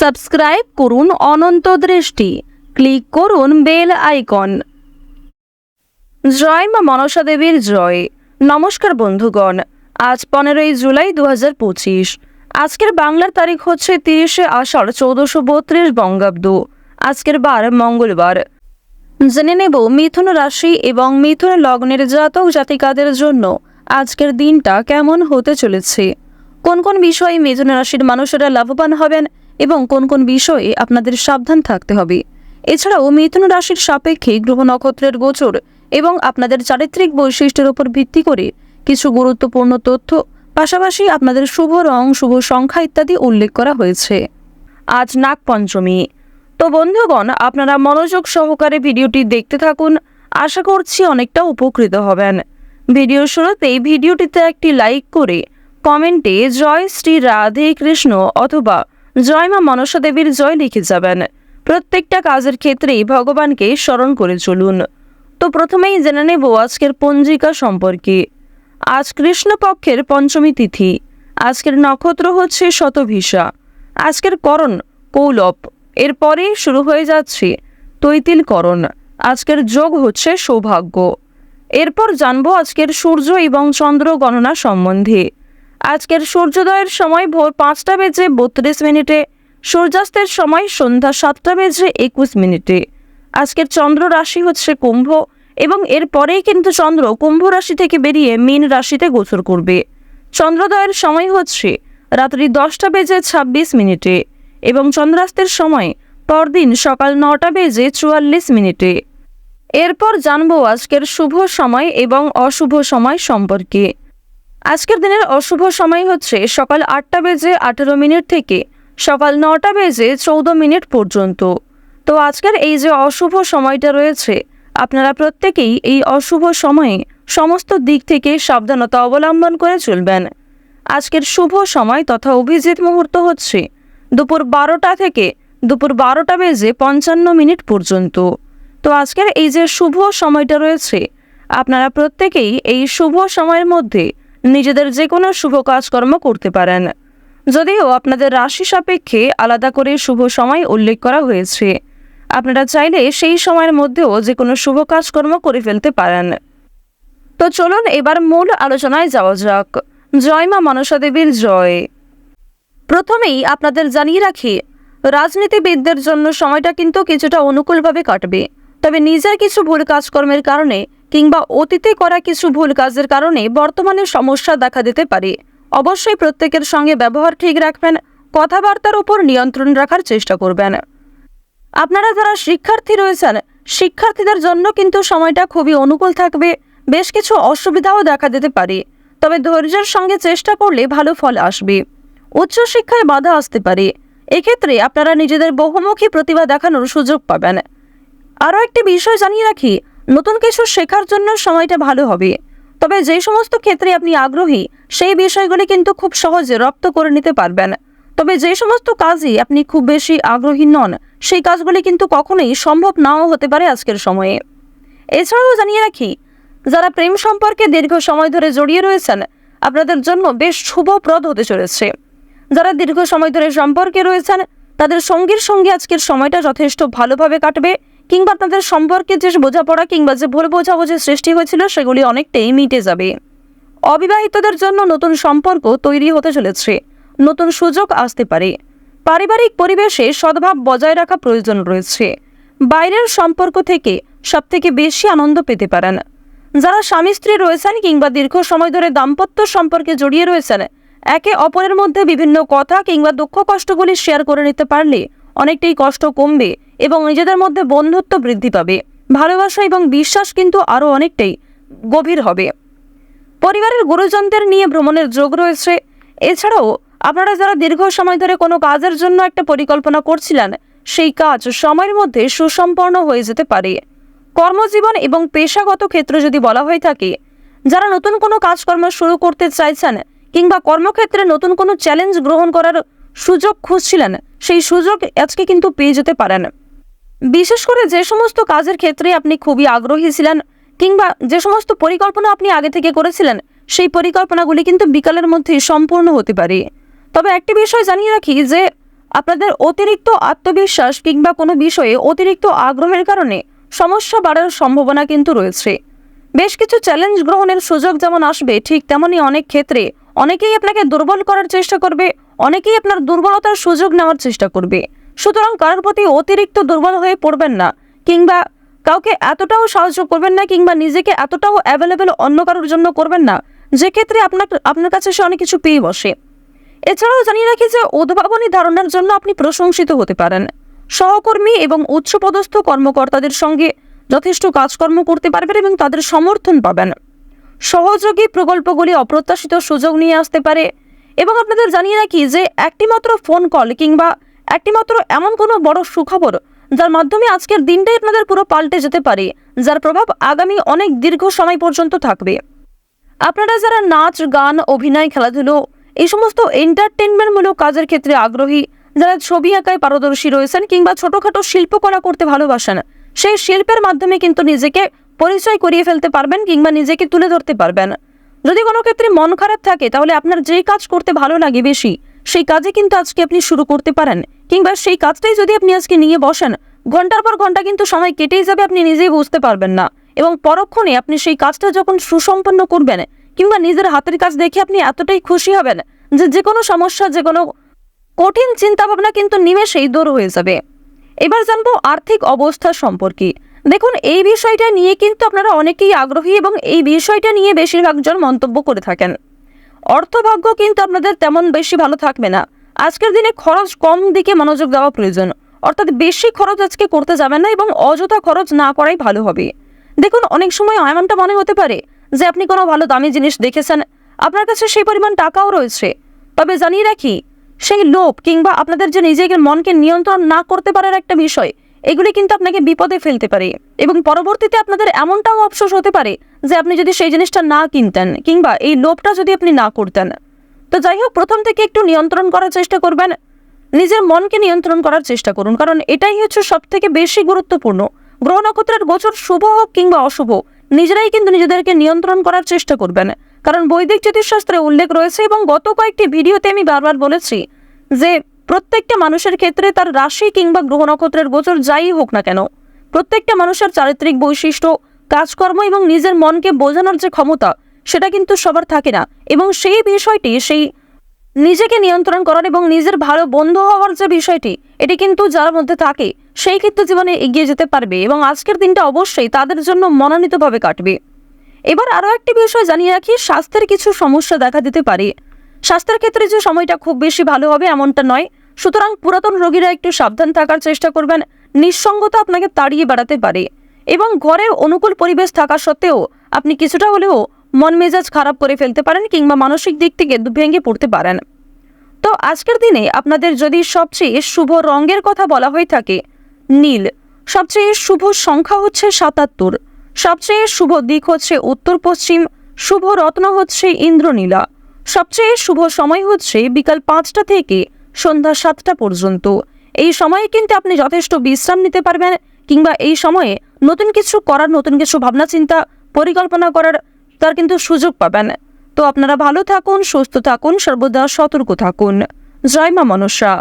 Subscribe করুন অনন্ত দৃষ্টি। Click করুন বেল আইকন। জয় মা মনসা দেবীর জয়। নমস্কার বন্ধুগণ, আজ পনেরোই জুলাই দু হাজার পঁচিশ। আজকের বাংলার তারিখ হচ্ছে তিরিশে আষাঢ় চৌদ্দশো বত্রিশ বঙ্গাব্দ। আজকের বার মঙ্গলবার। জেনে নেব মিথুন রাশি এবং মিথুন লগ্নের জাতক জাতিকাদের জন্য আজকের দিনটা কেমন হতে চলেছে। কোন কোন বিষয়ে মিথুন রাশির মানুষেরা লাভবান হবেন এবং কোন কোন বিষয়ে আপনাদের সাবধান থাকতে হবে। এছাড়াও মিথুন রাশির সাপেক্ষে গ্রহ নক্ষত্রের গোচর এবং আপনাদের চারিত্রিক বৈশিষ্ট্যের উপর ভিত্তি করে কিছু গুরুত্বপূর্ণ তথ্য, পাশাপাশি আপনাদের শুভ রং, শুভ সংখ্যা ইত্যাদি উল্লেখ করা হয়েছে। আজ নাগ পঞ্চমী। তো বন্ধুগণ, আপনারা মনোযোগ সহকারে ভিডিওটি দেখতে থাকুন। আশা করছি অনেকটা উপকৃত হবেন। ভিডিও শুরুতেই ভিডিওটিতে একটি লাইক করে কমেন্টে জয় শ্রী রাধে কৃষ্ণ অথবা জয় মা মনসা দেবীর জয় লিখে যাবেন। প্রত্যেকটা কাজের ক্ষেত্রেই ভগবানকে স্মরণ করে চলুন। তো প্রথমেই জেনে নেব আজকের পঞ্জিকা সম্পর্কে। আজ কৃষ্ণপক্ষের পঞ্চমী তিথি। আজকের নক্ষত্র হচ্ছে শতভিসা আজকের করণ কৌলপ এরপরেই শুরু হয়ে যাচ্ছে তৈতিলকরণ। আজকের যোগ হচ্ছে সৌভাগ্য। এরপর জানব আজকের সূর্য এবং চন্দ্র গণনা সম্বন্ধে। আজকের সূর্যোদয়ের সময় ভোর পাঁচটা বেজে বত্রিশ মিনিটে, সূর্যাস্তের সময় সন্ধ্যা সাতটা বেজে একুশ মিনিটে। আজকের চন্দ্র রাশি হচ্ছে কুম্ভ এবং এরপরেই কিন্তু চন্দ্র কুম্ভ রাশি থেকে বেরিয়ে মীন রাশিতে গোচর করবে। চন্দ্রোদয়ের সময় হচ্ছে রাত্রি দশটা বেজে ছাব্বিশ মিনিটে এবং চন্দ্রাস্তের সময় পরদিন সকাল নটা বেজে চুয়াল্লিশ মিনিটে। এরপর জানব আজকের শুভ সময় এবং অশুভ সময় সম্পর্কে। আজকের দিনের অশুভ সময় হচ্ছে সকাল আটটা বেজে আঠেরো মিনিট থেকে সকাল নটা বেজে চৌদ্দ মিনিট পর্যন্ত। তো আজকের এই যে অশুভ সময়টা রয়েছে, আপনারা প্রত্যেকেই এই অশুভ সময়ে সমস্ত দিক থেকে সাবধানতা অবলম্বন করে চলবেন। আজকের শুভ সময় তথা অভিজিৎ মুহূর্ত হচ্ছে দুপুর বারোটা থেকে দুপুর বারোটা বেজে পঞ্চান্ন মিনিট পর্যন্ত। তো আজকের এই যে শুভ সময়টা রয়েছে, আপনারা প্রত্যেকেই এই শুভ সময়ের মধ্যে নিজেদের যে কোনো শুভ কাজকর্ম করতে পারেন। যদিও আপনাদের রাশি সাপেক্ষে আলাদা করে শুভ সময় উল্লেখ করা হয়েছে। আপনারা চাইলে সেই সময়ের মধ্যেও যে কোনো শুভ কাজকর্ম করে ফেলতে পারেন। তো চলুন এবার মূল আলোচনায় যাওয়া যাক। জয় মা মনসা দেবীর জয়। প্রথমেই আপনাদের জানিয়ে রাখি, রাজনীতিবিদদের জন্য সময়টা কিন্তু কিছুটা অনুকূলভাবে কাটবে। তবে নিজের কিছু ভুল কাজকর্মের কারণে কিংবা অতীতে করা কিছু ভুল কাজের কারণে বর্তমানে সমস্যা দেখা দিতে পারে। অবশ্যই প্রত্যেকের সঙ্গে ব্যবহার ঠিক রাখবেন, কথাবার্তার উপর নিয়ন্ত্রণ রাখার চেষ্টা করবেন। আপনারা যারা শিক্ষার্থী রয়েছেন, শিক্ষার্থীদের জন্য কিন্তু সময়টা খুবই অনুকূল থাকবে। বেশ কিছু অসুবিধাও দেখা দিতে পারে, তবে ধৈর্যের সঙ্গে চেষ্টা করলে ভালো ফল আসবে। উচ্চশিক্ষায় বাধা আসতে পারে। এক্ষেত্রে আপনারা নিজেদের বহুমুখী প্রতিভা দেখানোর সুযোগ পাবেন। আরও একটি বিষয় জানিয়ে রাখি নতুন কিছু শেখার জন্য সময়টা ভালো হবে। তবে যে সমস্ত ক্ষেত্রে আপনি আগ্রহী, সেই বিষয়গুলি কিন্তু খুব সহজে রপ্ত করে নিতে পারবেন। তবে যে সমস্ত কাজই আপনি খুব বেশি আগ্রহী নন, সেই কাজগুলি কিন্তু কখনোই সম্ভব নাও হতে পারে আজকের সময়ে। এছাড়াও জানিয়ে রাখি, যারা প্রেম সম্পর্কে দীর্ঘ সময় ধরে জড়িয়ে রয়েছেন, আপনাদের জন্য বেশ শুভপ্রদ হতে চলেছে। যারা দীর্ঘ সময় ধরে সম্পর্কে রয়েছেন, তাদের সঙ্গীর সঙ্গে আজকের সময়টা যথেষ্ট ভালোভাবে কাটবে কিংবা তাদের সম্পর্কে যে বোঝাপড়া কিংবা যে ভুল বোঝাবুঝি সৃষ্টি হয়েছিল, সেগুলি অনেকটাই মিটে যাবে। অবিবাহিতদের জন্য নতুন সম্পর্ক তৈরি হতে চলেছে। নতুন সুযোগ আসতে পারে। পারিবারিক পরিবেশে সদ্ভাব বজায় রাখা প্রয়োজন রয়েছে। বাইরের সম্পর্ক থেকে সবথেকে বেশি আনন্দ পেতে পারেন। যারা স্বামী স্ত্রী রয়েছেন কিংবা দীর্ঘ সময় ধরে দাম্পত্য সম্পর্কে জড়িয়ে রয়েছেন, একে অপরের মধ্যে বিভিন্ন কথা কিংবা দুঃখ কষ্টগুলি শেয়ার করে নিতে পারলে অনেকটাই কষ্ট কমবে এবং নিজেদের মধ্যে বন্ধুত্ব বৃদ্ধি পাবে। ভালোবাসা এবং বিশ্বাস কিন্তু আরও অনেকটাই গভীর হবে। পরিবারের গুরুজনদের নিয়ে ভ্রমণের যোগ রয়েছে। এছাড়াও আপনারা যারা দীর্ঘ সময় ধরে কোনো কাজের জন্য একটা পরিকল্পনা করছিলেন, সেই কাজ সময়ের মধ্যে সুসম্পন্ন হয়ে যেতে পারে। কর্মজীবন এবং পেশাগত ক্ষেত্র যদি বলা হয়ে থাকে, যারা নতুন কোনো কাজকর্ম শুরু করতে চাইছেন কিংবা কর্মক্ষেত্রে নতুন কোনো চ্যালেঞ্জ গ্রহণ করার সুযোগ খুঁজছিলেন। সেই সুযোগ আজকে কিন্তু পেয়ে যেতে পারেন। বিশেষ করে যে সমস্ত কাজের ক্ষেত্রে আপনি খুবই আগ্রহী ছিলেন কিংবা যে সমস্ত পরিকল্পনা আপনি আগে থেকে করেছিলেন, সেই পরিকল্পনাগুলি কিন্তু বিকালের মধ্যে সম্পূর্ণ হতে পারে। তবে একটি বিষয় জানিয়ে রাখি যে, আপনাদের অতিরিক্ত আত্মবিশ্বাস কিংবা কোনো বিষয়ে অতিরিক্ত আগ্রহের কারণে সমস্যা বাড়ার সম্ভাবনা কিন্তু রয়েছে। বেশ কিছু চ্যালেঞ্জ গ্রহণের সুযোগ যেমন আসবে, ঠিক তেমনই অনেক ক্ষেত্রে অনেকেই আপনাকে দুর্বল করার চেষ্টা করবে, অনেকেই আপনার দুর্বলতার সুযোগ নেওয়ার চেষ্টা করবে। সুতরাং কারোর প্রতি অতিরিক্ত দুর্বল হয়ে পড়বেন না, কিংবা কাউকে এতটাও সাহায্য করবেন না, কিংবা নিজেকে এতটাও অ্যাভেলেবেল অন্য কারোর জন্য করবেন না যে ক্ষেত্রে আপনার আপনার কাছে সে অনেক কিছু পেয়ে বসে। এছাড়াও জানিয়ে রাখি যে উদ্ভাবনী ধারণার জন্য আপনি প্রশংসিত হতে পারেন। সহকর্মী এবং উচ্চপদস্থ কর্মকর্তাদের সঙ্গে যথেষ্ট কাজকর্ম করতে পারবেন এবং তাদের সমর্থন পাবেন। সহযোগী প্রকল্পগুলি অপ্রত্যাশিত সুযোগ নিয়ে আসতে পারে। এবং আপনাদের জানিয়ে রাখি যে একটিমাত্র ফোন কল কিংবা একটিমাত্র এমন কোনো বড় সুখবর যার মাধ্যমে আজকের দিনটাই আপনাদের পুরো পাল্টে যেতে পারে, যার প্রভাব আগামী অনেক দীর্ঘ সময় পর্যন্ত থাকবে। আপনারা যারা নাচ, গান, অভিনয়, খেলাধুলো, এই সমস্ত এন্টারটেনমেন্টমূলক কাজের ক্ষেত্রে আগ্রহী, যারা ছবি আঁকায় পারদর্শী রয়েছেন কিংবা ছোটখাটো শিল্পকলা করতে ভালোবাসেন, সেই শিল্পের মাধ্যমে কিন্তু নিজেকে পরিচয় করিয়ে ফেলতে পারবেন কিংবা নিজেকে তুলে ধরতে পারবেন। যদি কোনো ক্ষেত্রে মন খারাপ থাকে, তাহলে আপনার যেই কাজ করতে ভালো লাগে বেশি, সেই কাজে কিন্তু আজকে আপনি শুরু করতে পারেন। কিংবা সেই কাজটাই যদি আপনি আজকে নিয়ে বসেন, ঘণ্টার পর ঘণ্টা কিন্তু সময় কেটেই যাবে, আপনি নিজেই বুঝতে পারবেন না। এবং পরক্ষণে আপনি সেই কাজটা যখন সুসম্পন্ন করবেন, কিংবা নিজের হাতের কাজ দেখে আপনি এতটাই খুশি হবেন যে যে কোনো সমস্যা যে কোনো কঠিন চিন্তাভাবনা কিন্তু নিমেষেই দূর হয়ে যাবে। এবার জানব আর্থিক অবস্থা সম্পর্কে। দেখুন, এই বিষয়টা নিয়ে কিন্তু আপনারা অনেকেই আগ্রহী এবং এই বিষয়টা নিয়ে বেশিরভাগজন মন্তব্য করে থাকেন। অর্থভাগ্য কিন্তু আপনাদের তেমন বেশি ভালো থাকবে না। আজকের দিনে খরচ কম দিকে মনোযোগ দেওয়া প্রয়োজন। অর্থাৎ বেশি খরচ আজকে করতে যাবেন না এবং অযথা খরচ না করাই ভালো হবে। দেখুন, অনেক সময় এমনটা মনে হতে পারে যে আপনি কোনো ভালো দামি জিনিস দেখেছেন, আপনার কাছে সেই পরিমাণ টাকাও রয়েছে। তবে জানিয়ে রাখি, সেই লোভ কিংবা আপনাদের যে নিজেকে মনকে নিয়ন্ত্রণ না করতে পারার একটা বিষয় এগুলি কিন্তু আপনাকে বিপদে ফেলতে পারে এবং পরবর্তীতে আপনাদের এমনটাও অফসোস হতে পারে যে আপনি যদি সেই জিনিসটা না কিনতেন কিংবা এই লোভটা যদি আপনি না করতেন। তো যাই হোক, প্রথম থেকে একটু নিয়ন্ত্রণ করার চেষ্টা করবেন। নিজের মনকে নিয়ন্ত্রণ করার চেষ্টা করুন, কারণ এটাই হচ্ছে সব থেকে বেশি গুরুত্বপূর্ণ। গ্রহ নক্ষত্রের গোচর শুভ হোক কিংবা অশুভ, নিজেরাই কিন্তু নিজেদেরকে নিয়ন্ত্রণ করার চেষ্টা করবেন। কারণ বৈদিক জ্যোতিষশাস্ত্রে উল্লেখ রয়েছে এবং গত কয়েকটি ভিডিওতে আমি বারবার বলেছি যে প্রত্যেকটা মানুষের ক্ষেত্রে তার রাশি কিংবা গ্রহ নক্ষত্রের গোচর যাই হোক না কেন, প্রত্যেকটা মানুষের চারিত্রিক বৈশিষ্ট্য, কাজকর্ম এবং নিজের মনকে বোঝানোর যে ক্ষমতা, সেটা কিন্তু সবার থাকে না। এবং সেই বিষয়টি, সেই নিজেকে নিয়ন্ত্রণ করার এবং নিজের ভালো বন্ধু হওয়ার যে বিষয়টি, এটি কিন্তু যার মধ্যে থাকে, সেই ক্ষেত্রে জীবনে এগিয়ে যেতে পারবে এবং আজকের দিনটা অবশ্যই তাদের জন্য মনোনীতভাবে কাটবে। এবার আরও একটি বিষয় জানিয়ে রাখি, স্বাস্থ্যের কিছু সমস্যা দেখা দিতে পারে। স্বাস্থ্যের ক্ষেত্রে যে সময়টা খুব বেশি ভালো হবে এমনটা নয় সুতরাং পুরাতন রোগীরা একটু সাবধান থাকার চেষ্টা করবেন। নিঃসঙ্গতা আপনাকে তাড়িয়ে বেড়াতে পারে। এবং ঘরে অনুকূল পরিবেশ থাকা সত্ত্বেও আপনি কিছুটা হলেও মন মেজাজ খারাপ করে ফেলতে পারেন কিংবা মানসিক দিক থেকে ভেঙে পড়তে পারেন। তো আজকের দিনে আপনাদের যদি সবচেয়ে শুভ রঙের কথা বলা হয়ে থাকে, নীল। সবচেয়ে শুভ সংখ্যা হচ্ছে সাতাত্তর। সবচেয়ে শুভ দিক হচ্ছে উত্তর পশ্চিম। শুভ রত্ন হচ্ছে ইন্দ্রনীলা। সবচেয়ে শুভ সময় হচ্ছে বিকাল পাঁচটা থেকে সন্ধ্যা সাতটা পর্যন্ত। এই সময়ে কিন্তু আপনি যথেষ্ট বিশ্রাম নিতে পারবেন কিংবা এই সময়ে নতুন কিছু করার, নতুন কিছু ভাবনা, চিন্তা পরিকল্পনা করার তার কিন্তু সুযোগ পাবেন। তো আপনারা ভালো থাকুন, সুস্থ থাকুন, সর্বদা সতর্ক থাকুন। জয় মা মনসা।